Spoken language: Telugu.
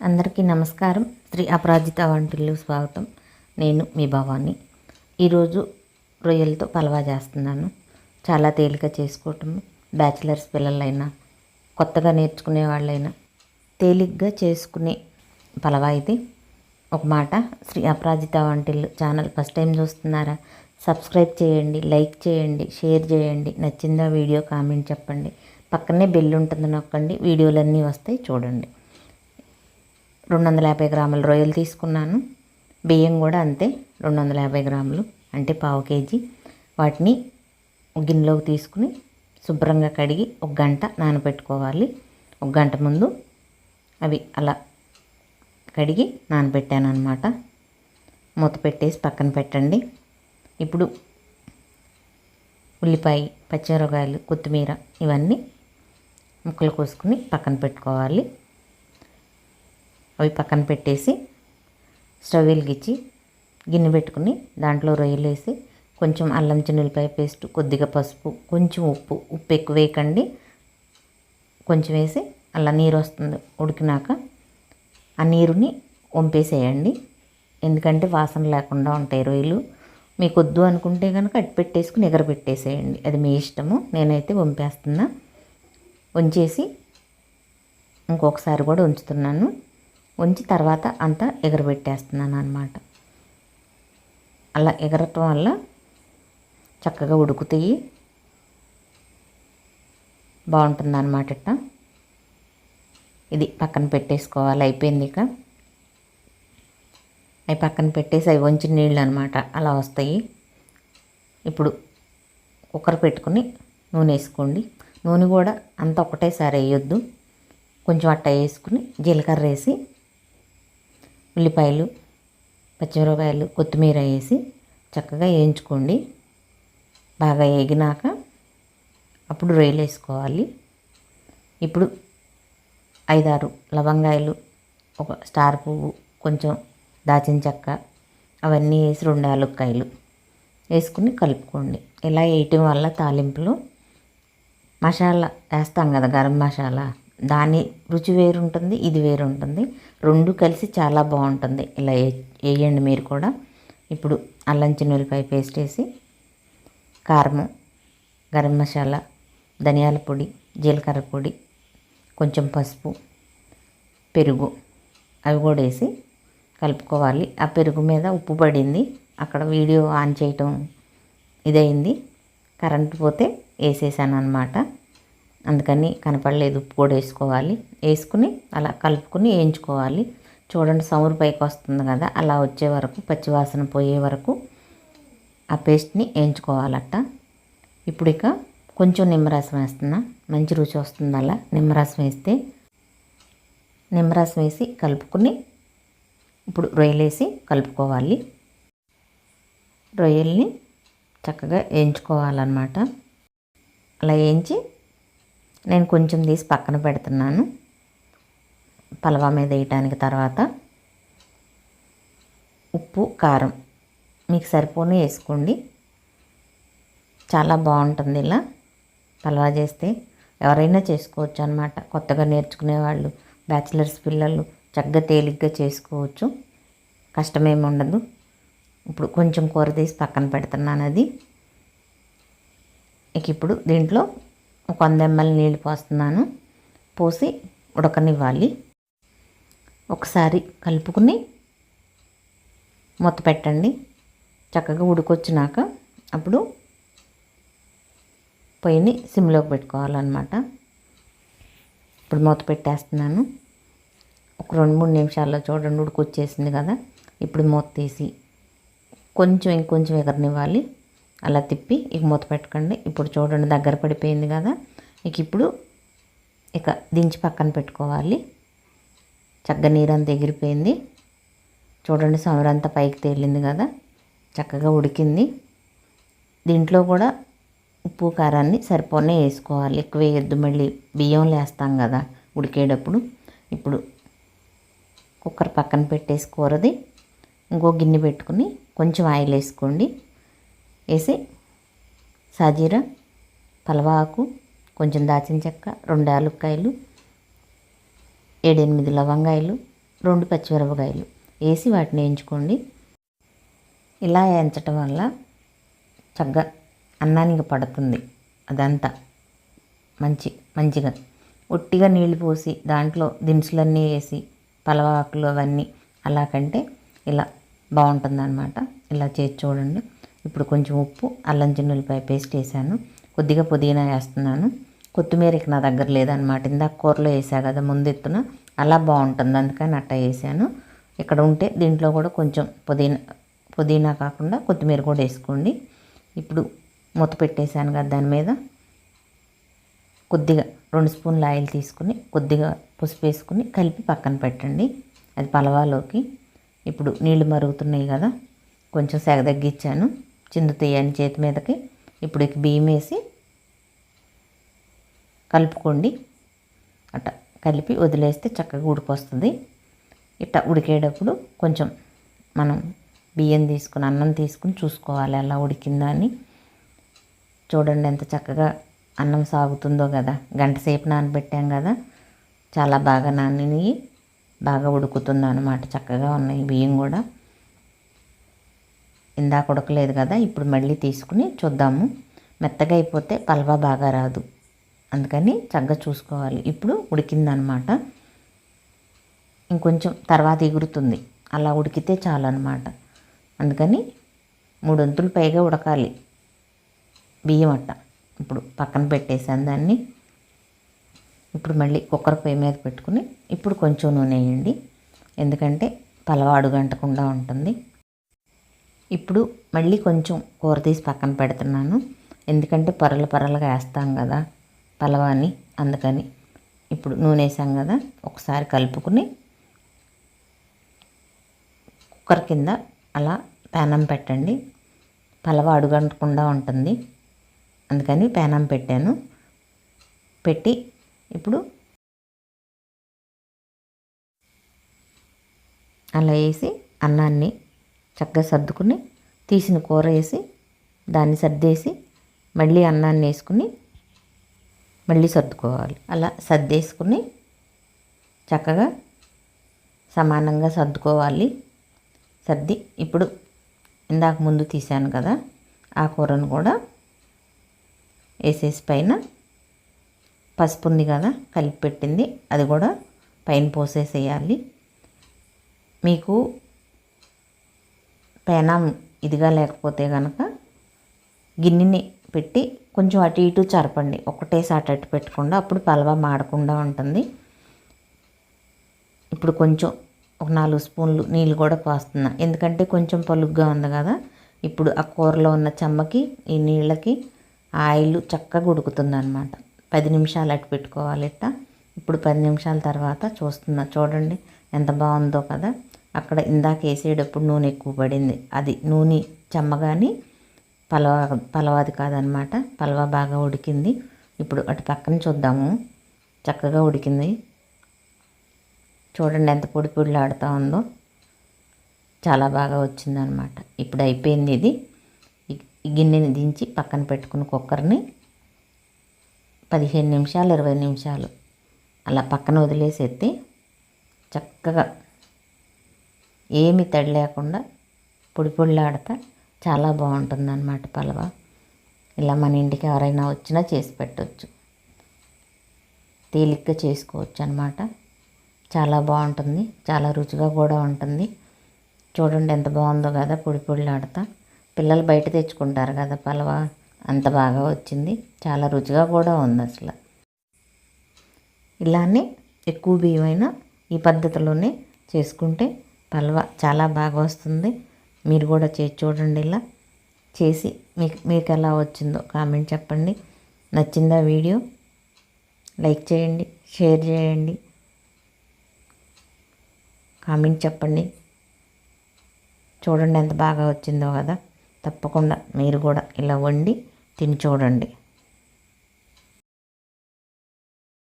అందరికీ నమస్కారం. శ్రీ అపరాజిత వంటిల్లు స్వాగతం. నేను మీ భవాని. ఈరోజు రొయ్యలతో పలవా చేస్తున్నాను. చాలా తేలిక చేసుకోవటం బ్యాచిలర్స్ పిల్లలైనా కొత్తగా నేర్చుకునే వాళ్ళైనా తేలిగ్గా చేసుకునే పలవా ఇది. ఒక మాట శ్రీ అపరాజిత వంటిల్లు ఛానల్ ఫస్ట్ టైం చూస్తున్నారా? సబ్స్క్రైబ్ చేయండి లైక్ చేయండి షేర్ చేయండి నచ్చిందా వీడియో కామెంట్ చెప్పండి. పక్కనే బెల్ ఉంటుంది నొక్కండి వీడియోలన్నీ వస్తాయి చూడండి. రెండు వందల యాభై గ్రాముల రొయ్యలు తీసుకున్నాను. బియ్యం కూడా అంతే రెండు వందల యాభై గ్రాములు అంటే పావు కేజీ. వాటిని గిన్నెలోకి తీసుకుని శుభ్రంగా కడిగి ఒక గంట నానబెట్టుకోవాలి. ఒక గంట ముందు అవి అలా కడిగి నానబెట్టాను అనమాట మూత పెట్టేసి పక్కన పెట్టండి. ఇప్పుడు ఉల్లిపాయ పచ్చిమిరపకాయలు కొత్తిమీర ఇవన్నీ ముక్కలు కోసుకుని పక్కన పెట్టుకోవాలి. అవి పక్కన పెట్టేసి స్టవ్ వెలిగించి గిన్నె పెట్టుకుని దాంట్లో రొయ్యలు వేసి కొంచెం అల్లం చిన్నులపాయ పేస్ట్ కొద్దిగా పసుపు కొంచెం ఉప్పు ఉప్పు ఎక్కువ వేయకండి. కొంచెం వేసి అలా నీరు వస్తుంది ఉడికినాక ఆ నీరుని వంపేసేయండి. ఎందుకంటే వాసన లేకుండా ఉంటాయి రొయ్యలు. మీకు వద్దు అనుకుంటే కనుక అటు పెట్టేసుకుని ఎగరబెట్టేసేయండి అది మీ ఇష్టము. నేనైతే వంపేస్తున్నా. ఉంచేసి ఇంకొకసారి కూడా ఉంచుతున్నాను. ఉంచి తర్వాత అంతా ఎగరబెట్టేస్తున్నాను అనమాట అలా ఎగరటం వల్ల చక్కగా ఉడుకుతాయి బాగుంటుంది అనమాట ఇట్ట. ఇది పక్కన పెట్టేసుకోవాలి అయిపోయింది ఇక. అవి పక్కన పెట్టేసి అవి వంచిన నీళ్ళు అనమాట అలా వస్తాయి. ఇప్పుడు కుక్కర్ పెట్టుకుని నూనె వేసుకోండి. నూనె కూడా అంత ఒకటేసారి వేయొద్దు. కొంచెం అట్ట వేసుకుని జీలకర్ర వేసి ఉల్లిపాయలు పచ్చిమిరపకాయలు కొత్తిమీర వేసి చక్కగా వేయించుకోండి. బాగా వేగినాక అప్పుడు రొయ్యలు వేసుకోవాలి. ఇప్పుడు ఐదారు లవంగాయలు ఒక స్టార్ పువ్వు కొంచెం దాచిన చెక్క అవన్నీ వేసి రెండు యాలక్కాయలు వేసుకుని కలుపుకోండి. ఇలా వేయటం వల్ల తాలింపులో మసాలా వేస్తాం కదా గరం మసాలా. దాని రుచి వేరు ఉంటుంది ఇది వేరు ఉంటుంది రెండు కలిసి చాలా బాగుంటుంది. ఇలా వేయండి మీరు కూడా. ఇప్పుడు అల్లం చిన్నులపై పేస్ట్ వేసి కారము గరం మసాలా ధనియాల పొడి జీలకర్ర పొడి కొంచెం పసుపు పెరుగు అవి కూడా వేసి కలుపుకోవాలి. ఆ పెరుగు మీద ఉప్పు పడింది. అక్కడ వీడియో ఆన్ చేయటం ఇదైంది. కరెంట్ పోతే వేసేసాను అనమాట అందుకని కనపడలేదు ఉప్పు కూడా వేసుకోవాలి. వేసుకుని అలా కలుపుకుని వేయించుకోవాలి. చూడండి సౌరు పైకి వస్తుంది కదా అలా వచ్చే వరకు పచ్చివాసన పోయే వరకు ఆ పేస్ట్ని వేయించుకోవాలట. ఇప్పుడు ఇక కొంచెం నిమ్మరసం వేస్తున్నా. మంచి రుచి వస్తుంది అలా. నిమ్మరసం వేస్తే నిమ్మరసం వేసి కలుపుకుని ఇప్పుడు రొయ్యలేసి కలుపుకోవాలి. రొయ్యల్ని చక్కగా వేయించుకోవాలన్నమాట. అలా వేయించి నేను కొంచెం తీసి పక్కన పెడుతున్నాను. పలవా మీద వేయటానికి తర్వాత ఉప్పు కారం మీకు సరిపోని వేసుకోండి. చాలా బాగుంటుంది ఇలా పలవా చేస్తే. ఎవరైనా చేసుకోవచ్చు అనమాట కొత్తగా నేర్చుకునే వాళ్ళు బ్యాచిలర్స్ పిల్లలు చక్కగా తేలిగ్గా చేసుకోవచ్చు. కష్టమేమి ఉండదు. ఇప్పుడు కొంచెం కూర తీసి పక్కన పెడుతున్నాను అది. ఇక ఇప్పుడు దీంట్లో ఒక వంద ఎంఎల్ నీళ్ళు పోస్తున్నాను. పోసి ఉడకనివ్వాలి. ఒకసారి కలుపుకుని మూత పెట్టండి. చక్కగా ఉడికొచ్చినాక అప్పుడు పొయ్యిని సిమ్లోకి పెట్టుకోవాలన్నమాట. ఇప్పుడు మూత పెట్టేస్తున్నాను. ఒక రెండు మూడు నిమిషాల్లో చూడండి ఉడికొచ్చేసింది కదా. ఇప్పుడు మూత తీసి కొంచెం ఇంకొంచెం ఎగరనివ్వాలి. అలా తిప్పి ఇక మూత పెట్టకండి. ఇప్పుడు చూడండి దగ్గర పడిపోయింది కదా. ఇక ఇప్పుడు ఇక దించి పక్కన పెట్టుకోవాలి. చక్కగా నీరంతా ఎగిరిపోయింది. చూడండి సమరంతా పైకి తేలింది కదా. చక్కగా ఉడికింది. దీంట్లో కూడా ఉప్పు కారాన్ని సరిపోనే వేసుకోవాలి. ఎక్కువ వేయద్దు. మళ్ళీ బియ్యం లేస్తాం కదా ఉడికేటప్పుడు. ఇప్పుడు కుక్కర్ పక్కన పెట్టేసి కూరది. ఇంకో గిన్నె పెట్టుకుని కొంచెం ఆయిల్ వేసుకోండి. వేసి సాజీరా పలవాకు కొంచెం దాచిన చెక్క రెండు ఆలుక్కాయలు ఏడెనిమిది లవంగాయలు రెండు పచ్చిమిరపకాయలు వేసి వాటిని వేయించుకోండి. ఇలా వేయించటం వల్ల చక్కగా అన్నానికి పడుతుంది అదంతా. మంచి మంచిగా. ఒట్టిగా నీళ్ళు పోసి దాంట్లో దినుసులన్నీ వేసి పలవాకులు అవన్నీ అలా కంటే ఇలా బాగుంటుందన్నమాట. ఇలా చేసి చూడండి. ఇప్పుడు కొంచెం ఉప్పు అల్లం చిన్నులపై పేస్ట్ వేసాను. కొద్దిగా పుదీనా వేస్తున్నాను. కొత్తిమీర ఇక నా దగ్గర లేదనమాట ఇందాక కూరలో వేసా కదా ముందెత్తున అలా బాగుంటుంది. అందుకని అట్ట వేసాను. ఇక్కడ ఉంటే దీంట్లో కూడా కొంచెం పుదీనా పుదీనా కాకుండా కొత్తిమీర కూడా వేసుకోండి. ఇప్పుడు మూత పెట్టేశాను కదా దాని మీద. కొద్దిగా రెండు స్పూన్ల ఆయిల్ తీసుకుని కొద్దిగా పసుపు వేసుకుని కలిపి పక్కన పెట్టండి. అది పలవాలోకి. ఇప్పుడు నీళ్ళు మరుగుతున్నాయి కదా కొంచెం సెగ తగ్గించాను. చిందుతాయని చేతి మీదకి. ఇప్పుడు ఇక బియ్యం వేసి కలుపుకోండి. అట్ట కలిపి వదిలేస్తే చక్కగా ఉడికొస్తుంది. ఇట్ట ఉడికేటప్పుడు కొంచెం మనం బియ్యం తీసుకుని అన్నం తీసుకుని చూసుకోవాలి అలా ఉడికిందా అని. చూడండి ఎంత చక్కగా అన్నం సాగుతుందో కదా. గంట సేపు నానబెట్టాం కదా. చాలా బాగా నానినవి బాగా ఉడుకుతుంది అనమాట చక్కగా ఉన్నాయి బియ్యం కూడా. ఇందాక ఉడకలేదు కదా ఇప్పుడు మళ్ళీ తీసుకుని చూద్దాము. మెత్తగా అయిపోతే పల్వా బాగా రాదు. అందుకని చక్కగా చూసుకోవాలి. ఇప్పుడు ఉడికిందనమాట. ఇంకొంచెం తర్వాత ఎగురుతుంది. అలా ఉడికితే చాలు అనమాట అందుకని మూడొంతులు పైగా ఉడకాలి. బియ్యం అట్ట. ఇప్పుడు పక్కన పెట్టేసాను దాన్ని. ఇప్పుడు మళ్ళీ కుక్కర్ పొయ్యి మీద పెట్టుకుని ఇప్పుడు కొంచెం నూనె వేయండి. ఎందుకంటే పలవాడు గంటకుండా ఉంటుంది. ఇప్పుడు మళ్ళీ కొంచెం కూర తీసి పక్కన పెడుతున్నాను. ఎందుకంటే పొరలు పొరలుగా వేస్తాం కదా పలవాని అందుకని ఇప్పుడు నూనె వేసాం కదా ఒకసారి కలుపుకుని కుక్కర్ కింద అలా పేనం పెట్టండి. పలవ అడుగంటకుండా ఉంటుంది. అందుకని పేనం పెట్టాను. పెట్టి ఇప్పుడు అలా వేసి అన్నాన్ని చక్కగా సర్దుకుని తీసిన కూర వేసి దాన్ని సర్దేసి మళ్ళీ అన్నాన్ని వేసుకుని మళ్ళీ సర్దుకోవాలి. అలా సర్దేసుకుని చక్కగా సమానంగా సర్దుకోవాలి. సర్ది ఇప్పుడు ఇందాక ముందు తీసాను కదా ఆ కూరను కూడా వేసేసి పైన పసుపు ఉంది కదా కలిపి పెట్టింది. అది కూడా పైన పోసేసేయాలి. మీకు పేనం ఇదిగా లేకపోతే కనుక గిన్నెని పెట్టి కొంచెం అటు ఇటు చరపండి. ఒకటేసారి అటు పెట్టకుండా అప్పుడు పలవ మాడకుండా ఉంటుంది. ఇప్పుడు కొంచెం ఒక నాలుగు స్పూన్లు నీళ్ళు కూడా పోస్తున్నా. ఎందుకంటే కొంచెం పలుగ్గా ఉంది కదా. ఇప్పుడు ఆ కూరలో ఉన్న చెమ్మకి ఈ నీళ్ళకి ఆయిల్ చక్కగా ఉడుకుతుంది అనమాట పది నిమిషాలు అటు పెట్టుకోవాలి ఇట్ట ఇప్పుడు పది నిమిషాల తర్వాత చూస్తున్నా. చూడండి ఎంత బాగుందో కదా. అక్కడ ఇందాక వేసేటప్పుడు నూనె ఎక్కువ పడింది. అది నూనె చెమ్మగాని పలవ పలవాది కాదనమాట. పలవ బాగా ఉడికింది. ఇప్పుడు అటు పక్కన చూద్దాము. చక్కగా ఉడికింది. చూడండి ఎంత పొడి పొడిలాడుతూ ఉందో. చాలా బాగా వచ్చిందనమాట. ఇప్పుడు అయిపోయింది ఇది. ఈ గిన్నెని దించి పక్కన పెట్టుకుని కుక్కర్ని పదిహేను నిమిషాలు ఇరవై నిమిషాలు అలా పక్కన వదిలేసి ఎత్తి చక్కగా ఏమి తడి లేకుండా పొడి పొడిలాడుతా చాలా బాగుంటుందన్నమాట పలవ. ఇలా మన ఇంటికి ఎవరైనా వచ్చినా చేసి పెట్టవచ్చు తేలిగ్గా చేసుకోవచ్చు అనమాట చాలా బాగుంటుంది చాలా రుచిగా కూడా ఉంటుంది. చూడండి ఎంత బాగుందో కదా పొడి పొడిలాడతా. పిల్లలు బయట తెచ్చుకుంటారు కదా పలవ అంత బాగా వచ్చింది. చాలా రుచిగా కూడా ఉంది అసలు. ఇలానే ఎక్కువ బియ్యమైన ఈ పద్ధతిలోనే చేసుకుంటే పల్వా చాలా బాగా వస్తుంది. మీరు కూడా చేసి చూడండి ఇలా. చేసి మీకు మీకు ఎలా వచ్చిందో కామెంట్ చెప్పండి. నచ్చిందా వీడియో? లైక్ చేయండి షేర్ చేయండి. కామెంట్ చెప్పండి. చూడండి ఎంత బాగా వచ్చిందో కదా. తప్పకుండా మీరు కూడా ఇలా వండి తిని చూడండి.